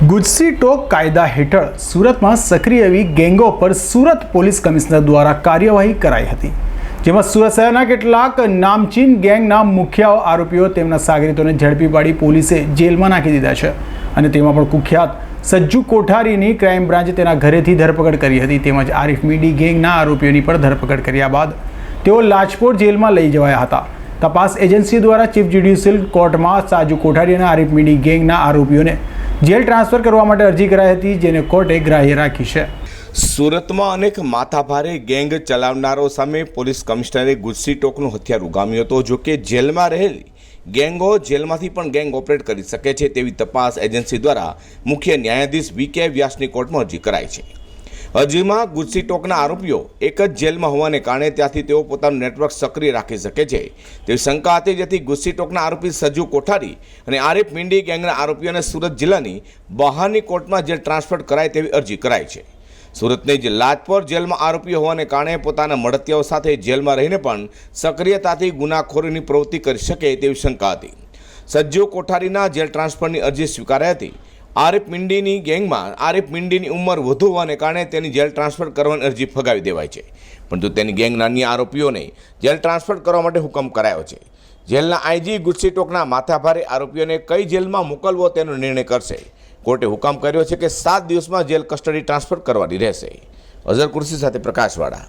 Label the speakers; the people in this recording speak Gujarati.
Speaker 1: ગુજસી ટોક કાયદા હેઠળ સુરતમાં સક્રિય એવી ગેંગો પર સુરત પોલીસ કમિશનર દ્વારા કાર્યવાહી કરાઈ હતી. જેમાં સુરત શહેરના કેટલાક નામચીન ગેંગના મુખ્ય આરોપીઓ તેમના સાગરીતોને ઝડપી પાડી પોલીસે જેલમાં નાખી દીધા છે અને તેમાં પણ કુખ્યાત સજ્જુ કોઠારીની ક્રાઇમ બ્રાન્ચે તેના ઘરેથી ધરપકડ કરી હતી. તેમજ આરિફ મીડી ગેંગના આરોપીઓની પણ ધરપકડ કર્યા બાદ તેઓ લાજપોર જેલમાં લઈ જવાયા હતા. તપાસ એજન્સી દ્વારા ચીફ જ્યુડિશિયલ કોર્ટમાં સાજુ કોઠારી અને આરિફ મીડી ગેંગના આરોપીઓને જેલ ટ્રાન્સફર કરવા માટે અરજી કરાઈ હતી, જેને કોર્ટે ગ્રાહ્ય રાખી છે.
Speaker 2: સુરતમાં અનેક માથાભારે ગેંગ ચલાવનારો સામે પોલીસ કમિશનરે ગુજસી ટોકનું હથિયાર ઉગામ્યું હતું. જો કે જેલમાં રહેલી ગેંગો જેલમાંથી પણ ગેંગ ઓપરેટ કરી શકે છે તેવી તપાસ એજન્સી દ્વારા મુખ્ય ન્યાયાધીશ વી કે વ્યાસની કોર્ટમાં અરજી કરાઈ છે. અરજીમાં ગુજસીટોકના આરોપીઓ એક જ જેલમાં હોવાને કારણે ત્યાંથી તેઓ પોતાનું નેટવર્ક સક્રિય રાખી શકે છે. તેવી શંકા હતી જેથી ગુજસીટોકના આરોપી સજુ કોઠારી અને આરિફ મિંડી ગેંગના આરોપીઓને સુરત જિલ્લાની બહારની કોર્ટમાં જેલ ટ્રાન્સફર કરાય તેવી અરજી કરાઈ છે. સુરતની જે લાજપોર જેલમાં આરોપીઓ હોવાને કારણે પોતાના મળતિયાઓ સાથે જેલમાં રહીને પણ સક્રિયતાથી ગુનાખોરીની પ્રવૃત્તિ કરી શકે તેવી શંકા હતી. સજ્જુ કોઠારીના જેલ ટ્રાન્સફરની અરજી સ્વીકારાઈ હતી. આરિફ મિંડીની ગેંગમાં આરિફ મિંડીની ઉંમર વધુ હોવાને કારણે તેની જેલ ટ્રાન્સફર કરવાની અરજી ફગાવી દેવાય છે. પરંતુ તેની ગેંગના અન્ય આરોપીઓને જેલ ટ્રાન્સફર કરવા માટે હુકમ કરાયો છે. જેલના આઈજી ગુસ્સી ટોકના માથાભારે આરોપીઓને કઈ જેલમાં મોકલવો તેનો નિર્ણય કરશે. કોર્ટે હુકમ કર્યો છે કે સાત દિવસમાં જેલ કસ્ટડી ટ્રાન્સફર કરવાની રહેશે. અઝર કુર્સી સાથે પ્રકાશવાળા.